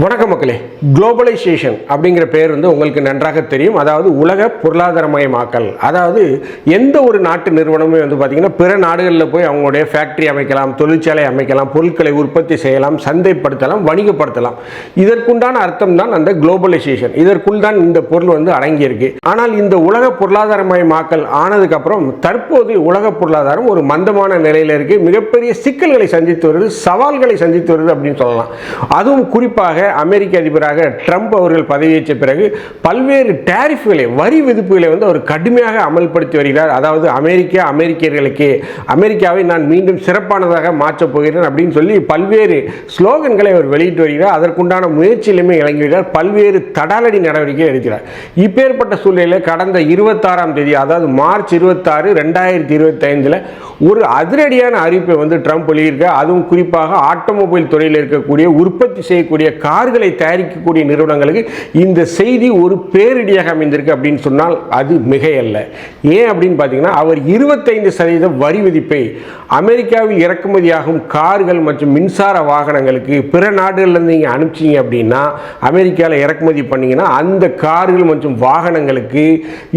வணக்க மக்களே. குளோபலைசேஷன் அப்படிங்கிற பேர் வந்து உங்களுக்கு நன்றாக தெரியும். அதாவது உலக பொருளாதாரமயமாக்கல். அதாவது எந்த ஒரு நாட்டு நிறுவனமே வந்து பார்த்திங்கன்னா பிற நாடுகளில் போய் அவங்களுடைய ஃபேக்ட்ரி அமைக்கலாம் தொழிற்சாலை அமைக்கலாம் பொருட்களை உற்பத்தி செய்யலாம் சந்தைப்படுத்தலாம் வணிகப்படுத்தலாம். இதற்குண்டான அர்த்தம் தான் அந்த குளோபலைசேஷன் இதற்குள் தான் இந்த பொருள் வந்து அடங்கியிருக்கு. ஆனால் இந்த உலக பொருளாதாரமயமாக்கல் ஆனதுக்கப்புறம் தற்போது உலக பொருளாதாரம் ஒரு மந்தமான நிலையில் இருக்குது மிகப்பெரிய சிக்கல்களை சந்தித்து வருது சவால்களை சந்தித்து வருது அப்படின்னு சொல்லலாம். அதுவும் குறிப்பாக அமெரிக்க அதிபராக ட்ரம்ப் அவர்கள் பதவியேற்ற பிறகு பல்வேறு டேரிஃப்களை வரி விதிப்புகளை வந்து அவர் கடுமையாக அமல்படுத்தி வருகிறார். அதாவது அமெரிக்கா அமெரிக்கர்களுக்கு அமெரிக்காவை நான் மீண்டும் சிறப்பானதாக மாற்றப் போகிறேன் அப்படின்னு சொல்லி பல்வேறு ஸ்லோகன்களை அவர் வெளியிட்டு வருகிறார். அதற்குண்டான முயற்சியிலுமே இறங்கிவிட்டார் பல்வேறு தடாலடி நடவடிக்கை எடுக்கிறார். இப்பேற்பட்ட சூழ்நிலையில் கடந்த இருபத்தாறாம் தேதி அதாவது மார்ச் இருபத்தாறு ரெண்டாயிரத்தி இருபத்தைந்தில் ஒரு அதிரடியான அறிவிப்பை வந்து ட்ரம்ப் வெளியிருக்க அதுவும் குறிப்பாக ஆட்டோமொபைல் துறையில் இருக்கக்கூடிய உற்பத்தி செய்யக்கூடிய கார்களை தயாரிக்கக்கூடிய நிறுவனங்களுக்கு இந்த செய்தி ஒரு பேரிடியாக அமைந்திருக்கு அப்படின்னு சொன்னால் அது மிகையல்ல. ஏன் அப்படின்னு பார்த்தீங்கன்னா அவர் இருபத்தைந்து சதவீத வரி விதிப்பை அமெரிக்காவில் இறக்குமதியாகும் கார்கள் மற்றும் மின்சார வாகனங்களுக்கு பிற நாடுகள்லேருந்து நீங்கள் அனுப்பிச்சிங்க அப்படின்னா அமெரிக்காவில் இறக்குமதி பண்ணீங்கன்னா அந்த கார்கள் மற்றும் வாகனங்களுக்கு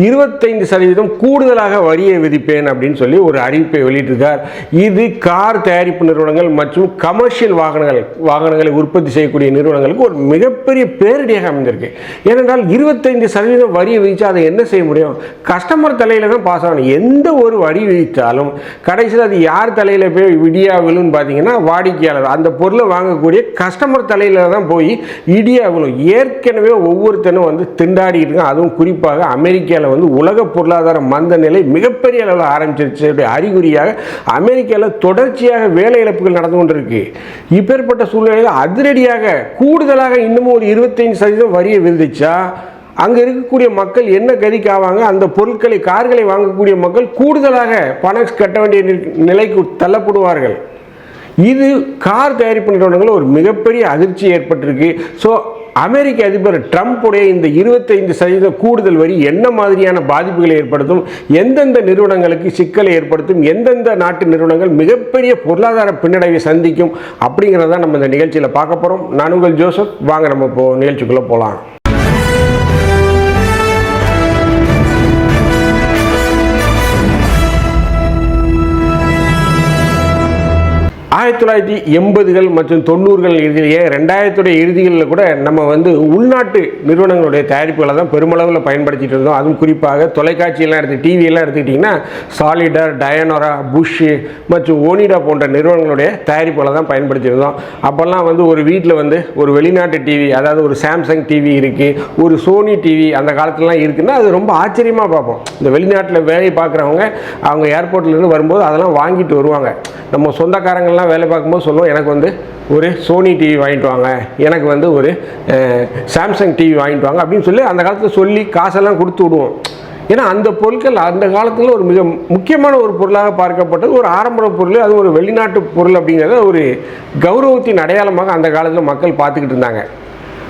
இருபத்தைந்து சதவீதம் கூடுதலாக வரியை விதிப்பேன் அப்படின்னு சொல்லி ஒரு அறிவிப்பை வெளியிட்டிருக்கார். இது கார் தயாரிப்பு நிறுவனங்கள் மற்றும் கமர்ஷியல் வாகனங்கள் வாகனங்களை உற்பத்தி செய்யக்கூடிய நிறுவனங்கள் நிறுவனங்களுக்கு ஒரு மிகப்பெரிய பேரிடியாக அமைந்திருக்கு. ஏனென்றால் இருபத்தைந்து சதவீதம் வரி விதிச்சா அதை என்ன செய்ய முடியும்? கஸ்டமர் தலையில் தான் பாஸ் ஆகணும். எந்த ஒரு வரி விதித்தாலும் கடைசியில் அது யார் தலையில் போய் விடியா விழுன்னு பார்த்தீங்கன்னா வாடிக்கையாளர். அந்த பொருளை வாங்கக்கூடிய கஸ்டமர் தலையில் தான் போய் இடியா விழும். ஏற்கனவே ஒவ்வொருத்தனும் வந்து திண்டாடி இருக்கான் அதுவும் குறிப்பாக அமெரிக்காவில் வந்து உலக பொருளாதார மந்த நிலை மிகப்பெரிய அளவில் ஆரம்பிச்சிருச்சு. அறிகுறியாக அமெரிக்காவில் தொடர்ச்சியாக வேலை இழப்புகள் நடந்து கொண்டிருக்கு. இப்பேற்பட்ட சூழ்நிலையில் அதிரடியாக கூடுதலாக இன்னமும் ஒரு இருபத்தைந்து சதவீதம் வரியை விழுந்துச்சா? அங்கே இருக்கக்கூடிய மக்கள் என்ன கதிக்கு ஆவாங்க? அந்த பொருட்களை கார்களை வாங்கக்கூடிய மக்கள் கூடுதலாக பணம் கட்ட வேண்டிய நிலைக்கு தள்ளப்படுவார்கள். இது கார் தயாரிப்பு நிறுவனங்கள் ஒரு மிகப்பெரிய அதிர்ச்சி ஏற்பட்டிருக்கு. ஸோ அமெரிக்க அதிபர் ட்ரம்ப்புடைய இந்த இருபத்தைந்து சதவீத கூடுதல் வரி என்ன மாதிரியான பாதிப்புகளை ஏற்படுத்தும்? எந்தெந்த நிறுவனங்களுக்கு சிக்கலை ஏற்படுத்தும்? எந்தெந்த நாட்டு நிறுவனங்கள் மிகப்பெரிய பொருளாதார பின்னடைவை சந்திக்கும்? அப்படிங்கிறத நம்ம இந்த நிகழ்ச்சியில் பார்க்க போகிறோம் நான் உங்கள் ஜோசப். வாங்க நம்ம இப்போ நிகழ்ச்சிக்குள்ளே போகலாம் ஆயிரத்தி தொள்ளாயிரத்தி எண்பதுகள் மற்றும் தொண்ணூறுகள் இறுதியிலேயே ரெண்டாயிரத்துடைய இறுதிகளில் கூட நம்ம வந்து உள்நாட்டு நிறுவனங்களுடைய தயாரிப்புகளை தான் பெருமளவில் பயன்படுத்திட்டு இருந்தோம். அதுவும் குறிப்பாக தொலைக்காட்சியெல்லாம் எடுத்து டிவியெல்லாம் எடுத்துக்கிட்டிங்கன்னா சாலிடர் டயனோரா புஷ் மற்றும் ஓனிடா போன்ற நிறுவனங்களுடைய தயாரிப்புகளை தான் பயன்படுத்தியிருந்தோம் அப்போல்லாம் வந்து ஒரு வீட்டில் வந்து ஒரு வெளிநாட்டு டிவி அதாவது ஒரு சாம்சங் டிவி இருக்குது ஒரு சோனி டிவி அந்த காலத்துலலாம் இருக்குன்னா அது ரொம்ப ஆச்சரியமாக பார்ப்போம். இந்த வெளிநாட்டில் வேலை பார்க்குறவங்க அவங்க ஏர்போர்ட்லேருந்து வரும்போது அதெல்லாம் வாங்கிட்டு வருவாங்க. நம்ம சொந்தக்காரங்கள்லாம் வேலை பார்க்கும்போது சொல்லுவோம் எனக்கு வந்து ஒரு சோனி டிவி வாங்கிட்டு வாங்க எனக்கு வந்து ஒரு சாம்சங் டிவி வாங்கிட்டு வாங்க அப்படின்னு சொல்லி அந்த காலத்தில் சொல்லி காசெல்லாம் கொடுத்து விடுவோம். ஏன்னா அந்த பொருட்கள் அந்த காலத்தில் ஒரு மிக முக்கியமான ஒரு பொருளாக பார்க்கப்பட்டது. ஒரு ஆரம்ப பொருள் அது ஒரு வெளிநாட்டு பொருள் அப்படிங்கிறத ஒரு கௌரவத்தின் அடையாளமாக அந்த காலத்தில் மக்கள் பார்த்துக்கிட்டு இருந்தாங்க.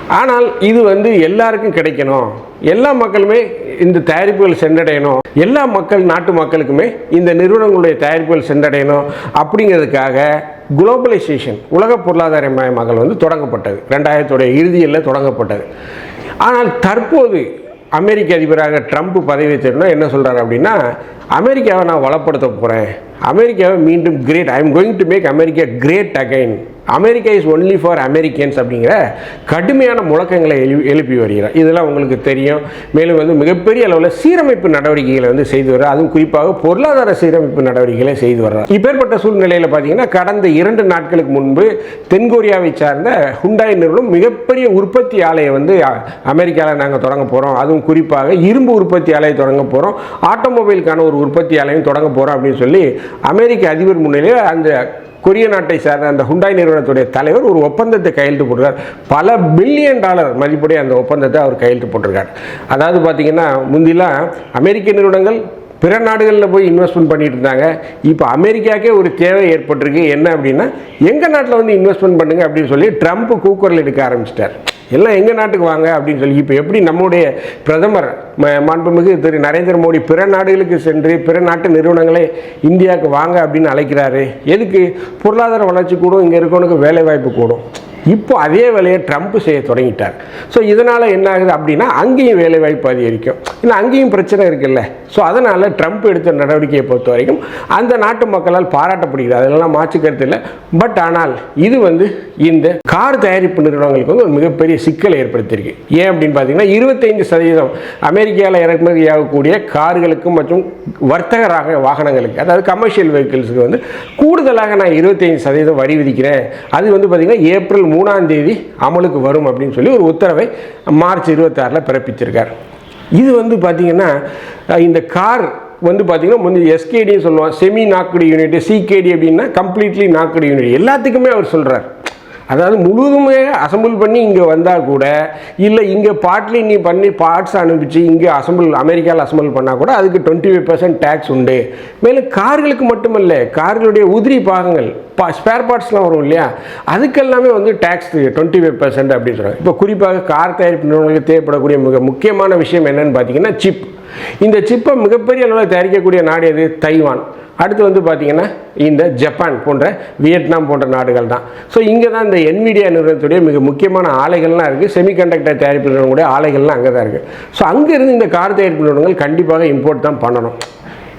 ஆனால் இது வந்து எல்லாருக்கும் கிடைக்கணும். எல்லா மக்களுமே இந்த தயாரிப்புகள் சென்றடையணும். எல்லா மக்கள் நாட்டு மக்களுக்குமே இந்த நிறுவனங்களுடைய தயாரிப்புகள் சென்றடையணும் அப்படிங்கிறதுக்காக குளோபலைசேஷன் உலக பொருளாதார மயமாக்கல் வந்து தொடங்கப்பட்டது. ரெண்டாயிரத்துடைய இறுதியில் தொடங்கப்பட்டது. ஆனால் தற்போது அமெரிக்க அதிபராக ட்ரம்ப் பதவி பதவியேற்றோன்னா என்ன சொல்கிறாரு அப்படின்னா அமெரிக்காவை நான் வளப்படுத்த போகிறேன் அமெரிக்காவை மீண்டும் great I am going to make America great again America is only for Americans அப்படிங்கிற கடுமையான முழக்கங்களை எழு எழுப்பி வருகிறார். இதெல்லாம் உங்களுக்கு தெரியும். மேலும் வந்து மிகப்பெரிய அளவில் சீரமைப்பு நடவடிக்கைகளை வந்து செய்து வர்றார். அதுவும் குறிப்பாக பொருளாதார சீரமைப்பு நடவடிக்கைகளை செய்து வர்றார். இப்பேற்பட்ட சூழ்நிலையில் பார்த்தீங்கன்னா கடந்த இரண்டு நாட்களுக்கு முன்பு தென்கொரியாவை சார்ந்த ஹுண்டாய் நிறுவனம் மிகப்பெரிய உற்பத்தி ஆலையை வந்து அமெரிக்காவில் நாங்கள் தொடங்க போகிறோம் அதுவும் குறிப்பாக இரும்பு உற்பத்தி ஆலையை தொடங்க போகிறோம் ஆட்டோமொபைலுக்கான ஒரு உற்பத்தி ஆலையும் தொடங்க போகிறோம் அப்படின்னு சொல்லி அமெரிக்க அதிபர் முன்னிலையில் அந்த கொரிய நாட்டை சார்ந்த அந்த ஹுண்டாய் நிறுவனத்துடைய தலைவர் ஒரு ஒப்பந்தத்தை கையெழுத்து போட்டிருக்கார். பல பில்லியன் டாலர் மதிப்புடைய அந்த ஒப்பந்தத்தை அவர் கையெழுத்து போட்டிருக்கார். அதாவது பார்த்தீங்கன்னா முந்திலாம் அமெரிக்க நிறுவனங்கள் பிற நாடுகளில் போய் இன்வெஸ்ட்மெண்ட் பண்ணிட்டு இருந்தாங்க. இப்போ அமெரிக்காக்கே ஒரு தேவை ஏற்பட்டிருக்கு. என்ன அப்படின்னா எங்கள் நாட்டில் வந்து இன்வெஸ்ட்மெண்ட் பண்ணுங்க அப்படின்னு சொல்லி ட்ரம்ப் கூக்குரல் எடுக்க ஆரம்பிச்சிட்டார். எல்லாம் எங்கள் நாட்டுக்கு வாங்க அப்படின்னு சொல்லி இப்போ எப்படி நம்முடைய பிரதமர் மாண்புமிகு திரு நரேந்திர மோடி பிற நாடுகளுக்கு சென்று பிற நாட்டு நிறுவனங்களை இந்தியாவுக்கு வாங்க அப்படின்னு அழைக்கிறாரு. எதுக்கு? பொருளாதார வளர்ச்சி கூடும் இங்கே இருக்கவனுக்கு வேலை வாய்ப்பு கூடும். இப்போ அதே வேலையை ட்ரம்ப் செய்ய தொடங்கிட்டார். ஸோ இதனால் என்ன ஆகுது அப்படின்னா அங்கேயும் வேலைவாய்ப்பு அதிகரிக்கும். இல்லை அங்கேயும் பிரச்சனை இருக்குல்ல. ஸோ அதனால் ட்ரம்ப் எடுத்த நடவடிக்கையை பொறுத்த வரைக்கும் அந்த நாட்டு மக்களால் பாராட்டப்படுகிறது. அதெல்லாம் மாற்று இல்லை. பட் ஆனால் இது வந்து இந்த கார் தயாரிப்பு நிறுவனங்களுக்கு வந்து ஒரு மிகப்பெரிய சிக்கலை ஏற்படுத்தியிருக்கு. ஏன் அப்படின்னு பார்த்தீங்கன்னா இருபத்தைந்து சதவீதம் அமெரிக்காவில் இறக்குமதி ஆகக்கூடிய கார்களுக்கும் மற்றும் வர்த்தகராக வாகனங்களுக்கு அதாவது கமர்ஷியல் வெஹிக்கிள்ஸுக்கு வந்து கூடுதலாக நான் இருபத்தைந்து சதவீதம் வரி விதிக்கிறேன். அது வந்து பார்த்திங்கன்னா ஏப்ரல் மூணாம் தேதி அமலுக்கு வரும் அப்படின்னு சொல்லி ஒரு உத்தரவை மார்ச் இருபத்தாறில் பிறப்பிச்சிருக்கார். இது வந்து பார்த்திங்கன்னா இந்த கார் வந்து பார்த்திங்கன்னா முந்தைய எஸ்கேடின்னு சொல்லுவோம் செமி நாக்குடி யூனிட் சிகேடி அப்படின்னா கம்ப்ளீட்லி நாக்குடி யூனிட் எல்லாத்துக்குமே அவர் சொல்கிறார் அதாவது முழுவதுமே அசம்பிள் பண்ணி இங்கே வந்தால் கூட இல்லை இங்கே பார்ட்லி நீ பண்ணி பார்ட்ஸ் அனுப்பிச்சு இங்கே அசம்பிள் அமெரிக்காவில் அசம்பிள் பண்ணால் கூட அதுக்கு டுவெண்ட்டி ஃபைவ் பர்சன்ட் டேக்ஸ் உண்டு. மேலும் கார்களுக்கு மட்டுமல்ல கார்களுடைய உதிரி பாகங்கள் பா ஸ்பேர் பார்ட்ஸ்லாம் வரும் இல்லையா? அதுக்கெல்லாமே வந்து டேக்ஸ் டுவெண்ட்டி ஃபைவ் பர்சன்ட் அப்படின்னு சொல்கிறாங்க இப்போ குறிப்பாக கார் தயாரிப்பு நிறுவனங்களுக்கு தேவைப்படக்கூடிய மிக முக்கியமான விஷயம் என்னென்னு பார்த்தீங்கன்னா சிப் இந்த சிப்பை மிகப்பெரிய அளவில் தயாரிக்கக்கூடிய நாடு எது? தைவான். அடுத்து வந்து பார்த்தீங்கன்னா இந்த ஜப்பான் போன்ற வியட்நாம் போன்ற நாடுகள் தான். ஸோ இங்கே தான் இந்த என்விடியா நிறுவனத்துடைய மிக முக்கியமான ஆலைகள்லாம் இருக்குது செமிகண்டக்டர் தயாரிப்பு நிறுவனங்களுடைய ஆலைகள்லாம் அங்கே தான் இருக்குது ஸோ அங்கேருந்து இந்த கார் தயாரிப்பு நிறுவனங்கள் கண்டிப்பாக இம்போர்ட் தான் பண்ணணும்.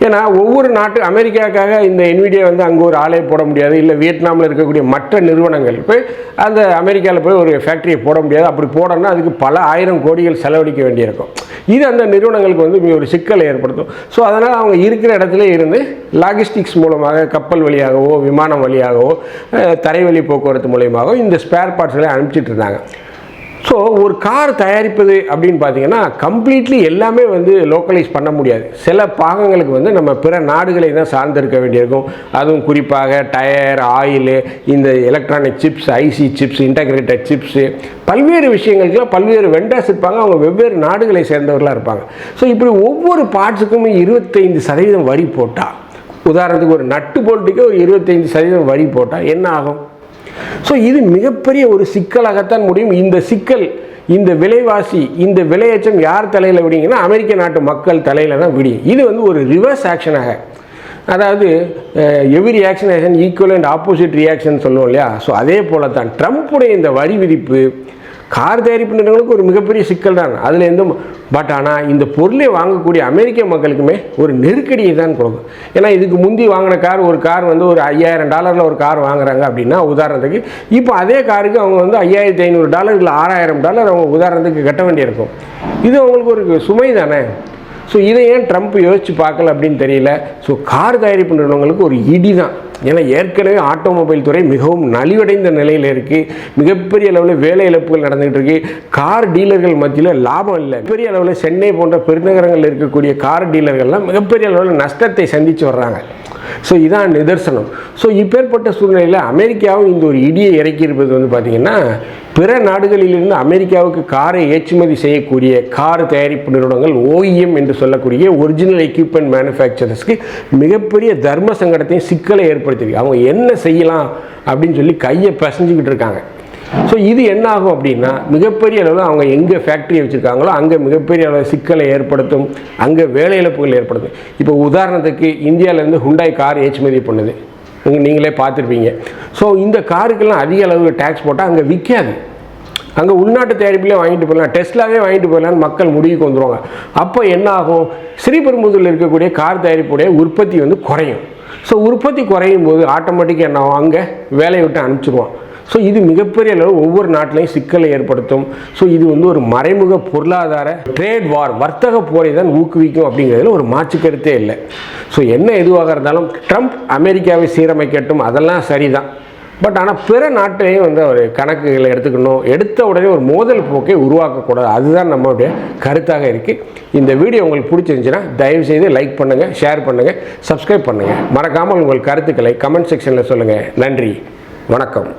ஏன்னா ஒவ்வொரு நாட்டு அமெரிக்காவுக்காக இந்த என்விடியா வந்து அங்கே ஒரு ஆலையை போட முடியாது. இல்லை வியட்நாமில் இருக்கக்கூடிய மற்ற நிறுவனங்கள். போய் அந்த அமெரிக்காவில் போய் ஒரு ஃபேக்ட்ரியை போட முடியாது. அப்படி போடணும்னா அதுக்கு பல ஆயிரம் கோடிகள் செலவழிக்க வேண்டியிருக்கும். இது அந்த நிறுவனங்களுக்கு வந்து மிக ஒரு சிக்கலை ஏற்படுத்தும். ஸோ அதனால் அவங்க இருக்கிற இடத்துல இருந்து லாகிஸ்டிக்ஸ் மூலமாக கப்பல் வழியாகவோ விமானம் வழியாகவோ தரைவழி போக்குவரத்து மூலியமாகவோ இந்த ஸ்பேர் பார்ட்ஸ்களை அனுப்பிச்சிட்டு இருந்தாங்க. ஸோ ஒரு கார் தயாரிப்பது அப்படின்னு பார்த்தீங்கன்னா கம்ப்ளீட்லி எல்லாமே வந்து லோக்கலைஸ் பண்ண முடியாது. சில பாகங்களுக்கு வந்து நம்ம பிற நாடுகளை தான் சார்ந்திருக்க வேண்டியிருக்கும். அதுவும் குறிப்பாக டயர் ஆயிலு இந்த electronic chips IC chips integrated chips பல்வேறு விஷயங்களுக்குலாம் பல்வேறு வெண்டர்ஸ் இருப்பாங்க. அவங்க வெவ்வேறு நாடுகளை சேர்ந்தவர்களாக இருப்பாங்க. ஸோ இப்படி ஒவ்வொரு பார்ட்ஸுக்குமே இருபத்தைந்து சதவீதம் வரி போட்டால் உதாரணத்துக்கு ஒரு நட்டு போல்ட்டுக்கே ஒரு இருபத்தைந்து சதவீதம் வரி போட்டால் என்ன ஆகும்? ஸோ இது மிகப்பெரிய ஒரு சிக்கலாகத்தான் முடியும். இந்த சிக்கல் இந்த விலைவாசி இந்த விலையேற்றம் யார் தலையில் விடிங்கன்னா அமெரிக்க நாட்டு மக்கள் தலையில் தான் விடியும். இது வந்து ஒரு ரிவர்ஸ் ஆக்ஷனாக அதாவது every action action equal and opposite reaction சொல்லுவோம் இல்லையா? ஸோ அதே போல தான் ட்ரம்ப்புடைய இந்த வரி விதிப்பு கார் தயாரிப்பு நிறுவனங்களுக்கு ஒரு மிகப்பெரிய சிக்கல் தான். அதில் எந்த பட் ஆனால் இந்த பொருளை வாங்கக்கூடிய அமெரிக்க மக்களுக்குமே ஒரு நெருக்கடியை தான் கொடுக்கும். ஏன்னா இதுக்கு முந்தி வாங்கின கார் ஒரு கார் வந்து ஒரு ஐயாயிரம் டாலரில் ஒரு கார் வாங்குறாங்க அப்படின்னா உதாரணத்துக்கு இப்போ அதே காருக்கு அவங்க வந்து ஐயாயிரத்தி ஐநூறு டாலர் இல்லை ஆறாயிரம் டாலர் அவங்க உதாரணத்துக்கு கட்ட வேண்டியிருக்கும். இது அவங்களுக்கு ஒரு சுமை தானே? ஸோ இதை ஏன் ட்ரம்ப் யோசிச்சு பார்க்கல அப்படின்னு தெரியல. ஸோ கார் தயாரிப்பு நிறுவனங்களுக்கு ஒரு இடி தான். ஏன்னா ஏற்கனவே ஆட்டோமொபைல் துறை மிகவும் நலிவடைந்த நிலையில் இருக்குது மிகப்பெரிய அளவில் வேலை இழப்புகள் நடந்துகிட்டு இருக்கு. கார் டீலர்கள் மத்தியில் லாபம் இல்லை. பெரிய அளவில் சென்னை போன்ற பெருநகரங்களில் இருக்கக்கூடிய கார் டீலர்கள்லாம் மிகப்பெரிய அளவில் நஷ்டத்தை சந்தித்து வர்றாங்க. ஸோ இதான் நிதர்சனம். ஸோ இப்பேற்பட்ட சூழ்நிலையில் அமெரிக்காவும் இந்த ஒரு இடியை இறக்கியிருப்பது வந்து பார்த்திங்கன்னா பிற நாடுகளிலிருந்து அமெரிக்காவுக்கு காரை ஏற்றுமதி செய்யக்கூடிய கார் தயாரிப்பு நிறுவனங்கள் ஓஇஎம் என்று சொல்லக்கூடிய ஒரிஜினல் எக்யூப்மெண்ட் மேனுஃபேக்சரர்ஸ்க்கு மிகப்பெரிய தர்ம சங்கடத்தையும் சிக்கலை ஏற்படுத்தியிருக்கு. அவங்க என்ன செய்யலாம் அப்படின்னு சொல்லி கையை பிசைஞ்சுக்கிட்டு இருக்காங்க. ஸோ இது என்ன ஆகும் அப்படின்னா மிகப்பெரிய அளவில் அவங்க எங்கே ஃபேக்ட்ரியை வச்சுருக்காங்களோ அங்கே மிகப்பெரிய அளவில் சிக்கலை ஏற்படுத்தும் அங்கே வேலை இழப்புகள் ஏற்படுத்தும். இப்போ உதாரணத்துக்கு இந்தியாவிலேருந்து ஹுண்டாய் கார் ஏற்றுமதி பண்ணுது. உங்க நீங்களே பார்த்துருப்பீங்க. ஸோ இந்த காருக்கெல்லாம் அதிக அளவு டேக்ஸ் போட்டால் அங்கே விற்காது அங்கே உள்நாட்டு தயாரிப்பிலே வாங்கிட்டு போயிடலாம். டெஸ்லாவே வாங்கிட்டு போயிடலான்னு மக்கள் முடிவுக்கு வந்துடுவாங்க அப்போ என்ன ஆகும் ஸ்ரீபெரும்புதூரில் இருக்கக்கூடிய கார் தயாரிப்புடைய உற்பத்தி வந்து குறையும். ஸோ உற்பத்தி குறையும் போது ஆட்டோமேட்டிக்காக என்ன ஆகும்? அங்கே வேலையை விட்டு அனுப்பிச்சிடுவான் ஸோ இது மிகப்பெரிய அளவு ஒவ்வொரு நாட்டிலையும் சிக்கலை ஏற்படுத்தும். ஸோ இது வந்து ஒரு மறைமுக பொருளாதார ட்ரேட் வார் வர்த்தக போரை தான் ஊக்குவிக்கும் அப்படிங்கிறதுல ஒரு மாற்று கருத்தே இல்லை. ஸோ என்ன எதுவாக இருந்தாலும் ட்ரம்ப் அமெரிக்காவை சீரமைக்கட்டும் அதெல்லாம் சரிதான். பட் ஆனால் பிற நாட்டையும் வந்து அவர் கணக்குகளை எடுத்துக்கணும். எடுத்த உடனே ஒரு மோதல் போக்கை உருவாக்கக்கூடாது. அதுதான் நம்மளுடைய கருத்தாக இருக்குது இந்த வீடியோ உங்களுக்கு பிடிச்சிருந்துச்சுன்னா தயவுசெய்து லைக் பண்ணுங்கள் ஷேர் பண்ணுங்கள் சப்ஸ்கிரைப் பண்ணுங்கள் மறக்காமல் உங்கள் கருத்துக்களை கமெண்ட் செக்ஷனில் சொல்லுங்கள் நன்றி. வணக்கம்.